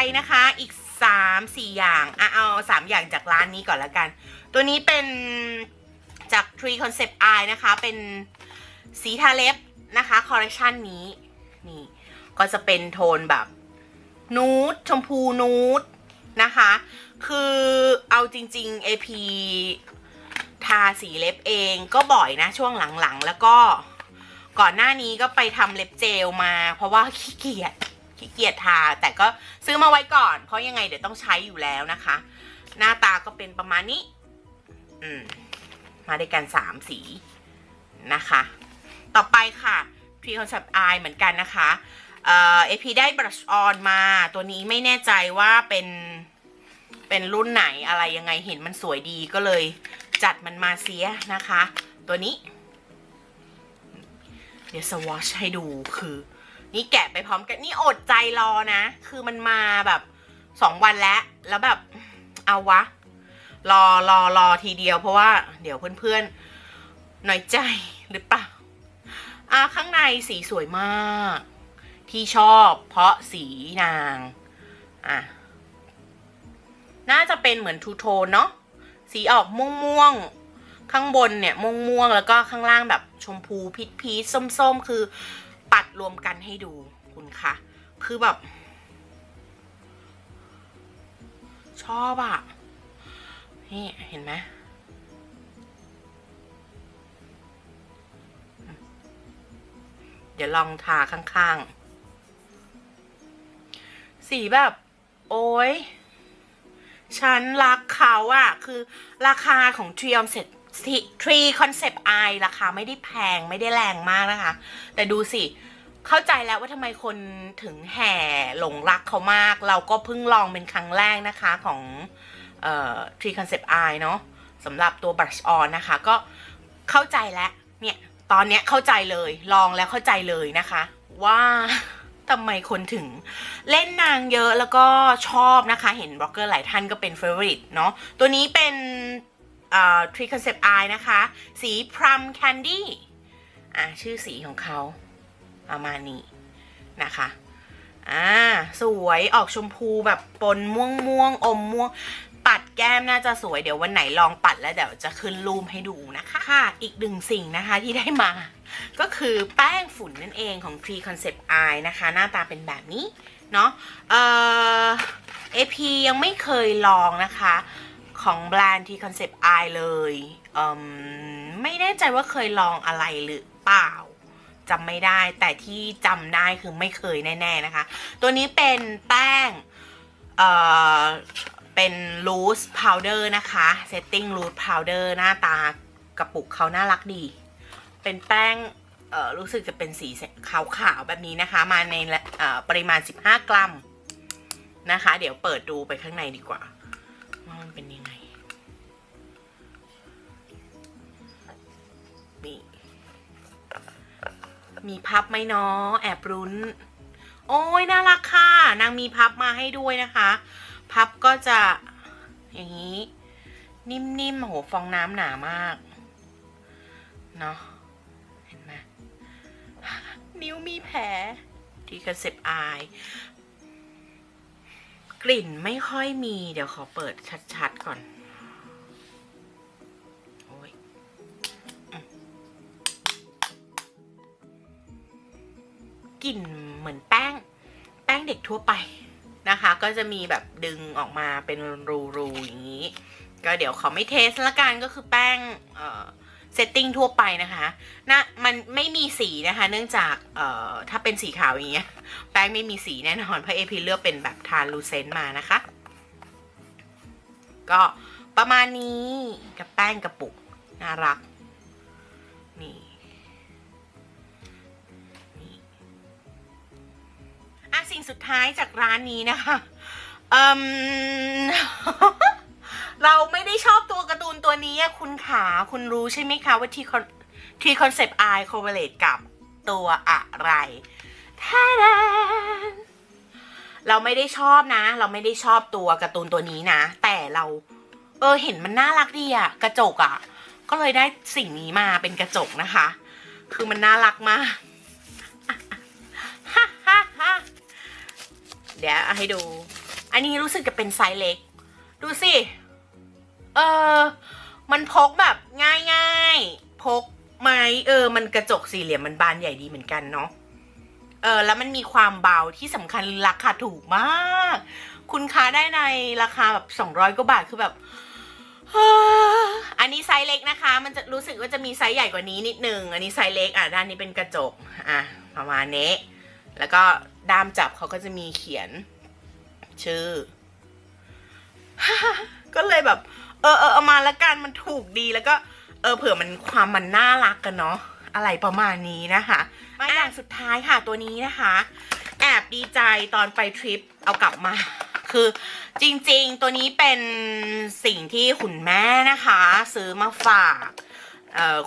อไปนะคะอีกสามสี่อย่างอะเอาสามอย่างจากร้านนี้ก่อนละกัน ตัวนี้เป็นจาก Tree Concept Eye นะคะ เป็นสีทาเล็บนะคะคอลเลคชันนี้นี่ก็จะเป็นโทนแบบนูดชมพูนูดนะคะ คือเอาจริง ๆ AP ทาสีเล็บเองก็บ่อยนะช่วงหลังๆ แล้วก็ก่อนหน้านี้ก็ไปทำเล็บเจลมา เพราะว่าขี้เกียจ ขี้เกียจทา แต่ก็ซื้อมาไว้ก่อน เพราะยังไงเดี๋ยวต้องใช้อยู่แล้วนะคะ หน้าตาก็เป็นประมาณนี้ อืม มาด้วยกันสามสีนะคะ ต่อไปค่ะ Tree Concept Eye เหมือนกันนะคะเอ่อ AP ได้ brush on มา ตัวนี้ไม่แน่ใจว่าเป็น เป็นรุ่นไหนอะไรยังไงเห็นมันสวยดีก็เลยจัดมันมาเสียนะคะ ตัวนี้ เดี๋ยวสวอชให้ดูคือ นี่แกะไปพร้อมกันนี่อดใจรอนะ คือมันมาแบบสองวันแล้ว แล้วแบบเอาวะ รอรอรอทีเดียว เพราะว่าเดี๋ยวเพื่อนๆหน่อยใจหรือเปล่าอ่าข้างในสีสวยมาก ที่ชอบเพราะสีนางอะน่าจะเป็นเหมือนทูโทนเนาะสีออกม่วงม่วงๆข้างบนเนี่ยม่วงม่วงๆแล้วก็ข้างล่างแบบชมพูพีชพีชส้มๆ คือ ปัดรวมกันให้ดูคุณคะคือแบบ ชอบอะนี่เห็นไหมเดี๋ยวลองทาข้างๆ สีแบบ โอ้ยฉันรักเขาอะคือราคาของ Tree Concept Tree Concept Eye ร ทรีคอนเซปต์อาคาไม่ได้แพงไม่ได้แรงมากนะคะ แต่ดูสิ เข้าใจแล้วว่าทำไมคนถึงแห่หลงรักเขามาก เราก็เพิ่งลองเป็นครั้งแรกนะคะของเอ่อ Tree Concept Eye เนาะสำหรับตัว Brush On นะคะ ก็เข้าใจแล้วเนี่ย ตอนเนี้ยเข้าใจเลยลองแล้วเข้าใจเลยนะคะ ว่าทำไมคนถึงเล่นนางเยอะแล้วก็ชอบนะคะ เห็นบล็อกเกอร์หลายท่านก็เป็นเฟ v o r i t e เนาะตัวนี้เป็น เอ่อ Tree Concept Eye นะคะ สี Plum Candy อะชื่อสีของเขาประมาณนี้นะคะอ่าสวยออกชมพูแบบปนม่วงม่วงอมม่วง ปัดแก้มน่าจะสวยเดี๋ยววันไหนลองปัดแล้วเดี๋ยวจะขึ้นรูปให้ดูนะคะค่ะอีกหนึ่งสิ่งนะคะที่ได้มา ก็คือแป้งฝุ่นนั่นเองของ Tree Concept Eye นะคะ หน้าตาเป็นแบบนี้ เนาะเอ่อ AP ยังไม่เคยลองนะคะ ของแบรนด์ Tree Concept Eye เลยเไม่แน่ใจว่าเคยลองอะไรหรือเปล่าจำไม่ได้แต่ที่จำได้คือไม่เคยแน่ ๆนะคะ ตัวนี้เป็นแป้งเอ่อเป็น loose powder นะคะ setting loose powder หน้าตากระปุกเขาน่ารักดี เป็นแป้งเอ่อรู้สึกจะเป็นสีขาวๆแบบนี้นะคะ มาในเอ่อปริมาณ 15 กรัมนะคะ เดี๋ยวเปิดดูไปข้างในดีกว่าว่ามันเป็นยัง มีพับไหมเนาะแอบรุ้น โอ้ยน่ารักค่ะ นางมีพับมาให้ด้วยนะคะ พับก็จะอย่างนี้ นิ่มๆโหฟองน้ำหนามาก เนาะเห็นไหมนิ้วมีแผลที่กระเซ็บอายกลิ่นไม่ค่อยมี เดี๋ยวขอเปิดชัดๆก่อน กลิ่นเหมือนแป้ง แป้งเด็กทั่วไปนะคะ ก็จะมีแบบดึงออกมาเป็นรูๆอย่างนี้ ก็เดี๋ยวขอไม่เทสละกันก็คือแป้งเอ่อเซตติ้งทั่วไปนะคะนะมันไม่มีสีนะคะ เนื่องจากเอ่อถ้าเป็นสีขาวอย่างเงี้ย แป้งไม่มีสีแน่นอน เพราะเอพีเลือกเป็นแบบทานลูเซนต์มานะคะ ก็ประมาณนี้กับแป้งกระปุก น่ารัก นี่ สิ่งสุดท้ายจากร้านนี้นะคะเอืมเราไม่ได้ชอบตัวการ์ตูนตัวนี้คุณขาคุณรู้ใช่ไหมคะว่าที่ที่คอนเซปต์ไอโคเวเลตกับตัวอะไรท่าดานเราไม่ได้ชอบนะ เราไม่ได้ชอบตัวการ์ตูนตัวนี้นะ แต่เรา เออเห็นมันน่ารักดีอะกระจกอะก็เลยได้สิ่งนี้มาเป็นกระจกนะคะ คือมันน่ารักมาก เดี๋ยวให้ดู อันนี้รู้สึกจะเป็นไซส์เล็ก ดูสิ เออ มันพกแบบง่ายๆ พกไหมเออ มันกระจกสี่เหลี่ยมมันบานใหญ่ดีเหมือนกันเนาะ เออ แล้วมันมีความเบาที่สำคัญราคาถูกมาก คุณค้าได้ในราคาแบบสองร้อยกว่าบาทคือแบบอันนี้ไซส์เล็กนะคะ มันจะรู้สึกว่าจะมีไซส์ใหญ่กว่านี้นิดนึง อันนี้ไซส์เล็ก อะ ด้านนี้เป็นกระจก อะ ประมาณนี้ แล้วก็ด้ามจับเขาก็จะมีเขียน ชื่อ ก็เลยแบบ เออเออเอามาละกันมันถูกดีแล้วก็ เออเผื่อมันความมันน่ารักกันเนาะอะไรประมาณนี้นะคะมาอย่างสุดท้ายค่ะตัวนี้นะคะ แอบดีใจตอนไปทริปเอากลับมา คือจริง ๆ ตัวนี้เป็นสิ่งที่คุณแม่นะคะ ซื้อมาฝากเอ่อ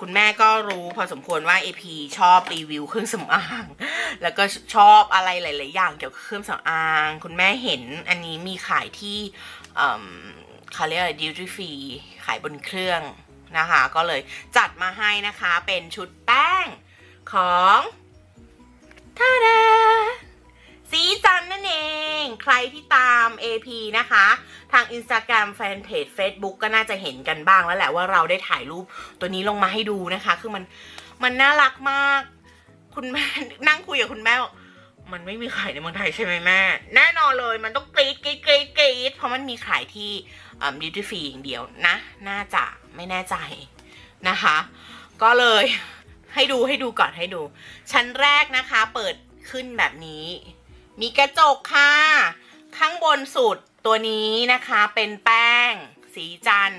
คุณแม่ก็รู้พอสมควรว่า AP ชอบรีวิวเครื่องสำอาง แล้วก็ชอบอะไรหลาย ๆ อย่างเกี่ยวกับเครื่องสำอาง คุณแม่เห็นอันนี้มีขายที่เอิ่มเขาเรียกอะไร duty free ขายบนเครื่องนะคะ ก็เลยจัดมาให้นะคะเป็นชุดแป้งของท่าดา สีจันนั่นเอง ใครที่ตาม AP นะคะ ทาง Instagram Fanpage Facebook ก็น่าจะเห็นกันบ้างแล้วแหละว่าเราได้ถ่ายรูปตัวนี้ลงมาให้ดูนะคะ คือมันมันน่ารักมาก คุณแม่นั่งคุยกับคุณแม่บอกมันไม่มีขายในเมืองไทยใช่ไหมแม่ แน่นอนเลยมันต้องกรีดกรีดกรีดกรีดเพราะมันมีขายที่ดิวติฟรีอย่างเดียวนะ น่าจะไม่แน่ใจนะคะ ก็เลยให้ดูให้ดูก่อนให้ดู ชั้นแรกนะคะ เปิดขึ้นแบบนี้ มีกระจกค่ะ ข้างบนสุดตัวนี้นะคะเป็นแป้ง สีจัน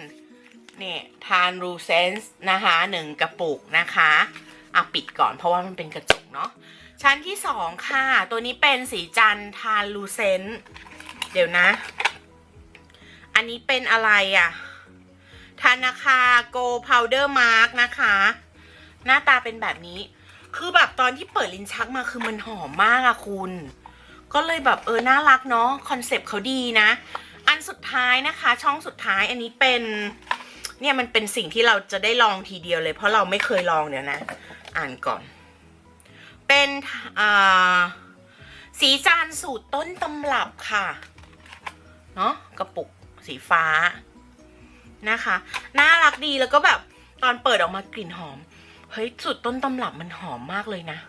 เนี่ยทานรูเซนส์นะคะหนึ่งกระปุกนะคะอะปิดก่อนเพราะว่ามันเป็นกระจกเนาะชั้นที่สองค่ะ ตัวนี้เป็นสีจันทร์ทานรูเซนส์เดี๋ยวนะ อันนี้เป็นอะไรอะ่ะธนาคาโกพาวเดอร์มาร์กนะคะ หน้าตาเป็นแบบนี้ คือแบบตอนที่เปิดลิ้นชักมาคือมันหอมมากอะคุณ ก็เลยแบบเออน่ารักเนาะคอนเซปต์เขาดีนะ อันสุดท้ายนะคะ ช่องสุดท้ายอันนี้เป็นเนี่ยมันเป็นสิ่งที่เราจะได้ลองทีเดียวเลย เพราะเราไม่เคยลองเดี๋ยวนะ อ่านก่อน เป็นอ่าสีจานสูตรต้นตำรับค่ะเนาะกระปุกสีฟ้านะคะน่ารักดีแล้วก็แบบตอนเปิดออกมากลิ่นหอม เฮ้ยสูตรต้นตำรับมันหอมมากเลยนะ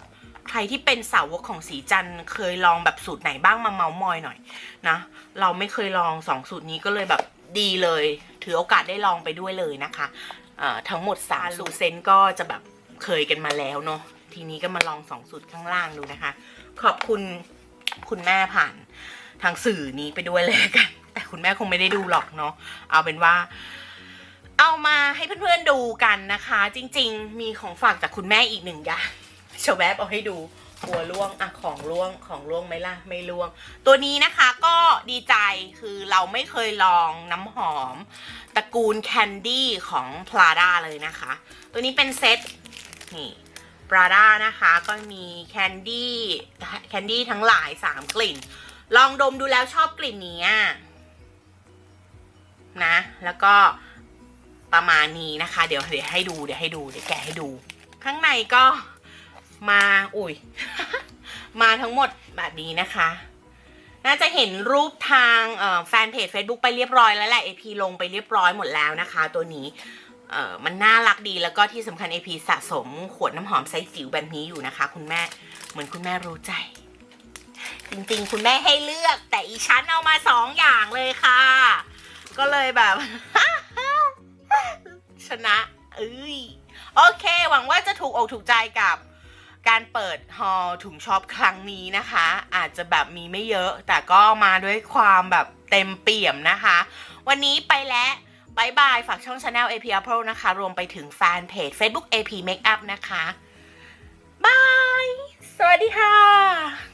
ใครที่เป็นสาวกของสีจันเคยลองแบบสูตรไหนบ้างมาเมามอยหน่อยนะเราไม่เคยลองสองสูตรนี้ก็เลยแบบดีเลย ถือโอกาสได้ลองไปด้วยเลยนะคะทั้งหมดสามสูตรเซนก็จะแบบเคยกันมาแล้วเนาะทีนี้ก็มาลองสองสูตรข้างล่างดูนะคะ ขอบคุณคุณแม่ผ่านทางสื่อนี้ไปด้วยเลยกัน แต่คุณแม่คงไม่ได้ดูหรอกเนาะเอาเป็นว่าเอามาให้เพื่อนๆดูกันนะคะ จริง ๆ มีของฝากจากคุณแม่อีกหนึ่งอย่าง ชวแวบเอาให้ดูหัวล่วงอะของล่วงของล่วงไหมล่ะไม่ล่วง ตัวนี้นะคะก็ดีใจคือเราไม่เคยลองน้ำหอมตระกูลแคนดี้ของ Prada เลยนะคะ ตัวนี้เป็นเซตนี่ Prada นะคะก็มีแคนดี้แคนดี้ทั้งหลาย3กลิ่น ลองดมดูแล้วชอบกลิ่นนี้นะ แล้วก็ประมาณนี้นะคะ เดี๋ยวเดี๋ยวให้ดูเดี๋ยวให้ดูเดี๋ยวแกะให้ดู ข้างในก็ มาอุ้ย มาทั้งหมดแบบนี้นะคะ น่าจะเห็นรูปทางแฟนเพจ Facebook ไปเรียบร้อยแล้วแหละ AP ลงไปเรียบร้อยหมดแล้วนะคะ ตัวนี้เออมันน่ารักดีแล้วก็ที่สำคัญ AP สะสมขวดน้ำหอมไซส์จิ๋วแบบนี้อยู่นะคะ คุณแม่เหมือนคุณแม่รู้ใจ จริงๆ คุณแม่ให้เลือก แต่อีชั้นเอามาสองอย่างเลยค่ะ ก็เลยแบบ ชนะเอ้ยโอเค หวังว่าจะถูกอกถูกใจกับ การเปิดฮอลถุงช็อปครั้งนี้นะคะ อาจจะแบบมีไม่เยอะ แต่ก็มาด้วยความแบบเต็มเปี่ยมนะคะ วันนี้ไปแล้วบายบาย ฝากช่อง Channel AP Apple นะคะ รวมไปถึงแฟนเพจ Facebook AP Makeup นะคะ บาย สวัสดีค่ะ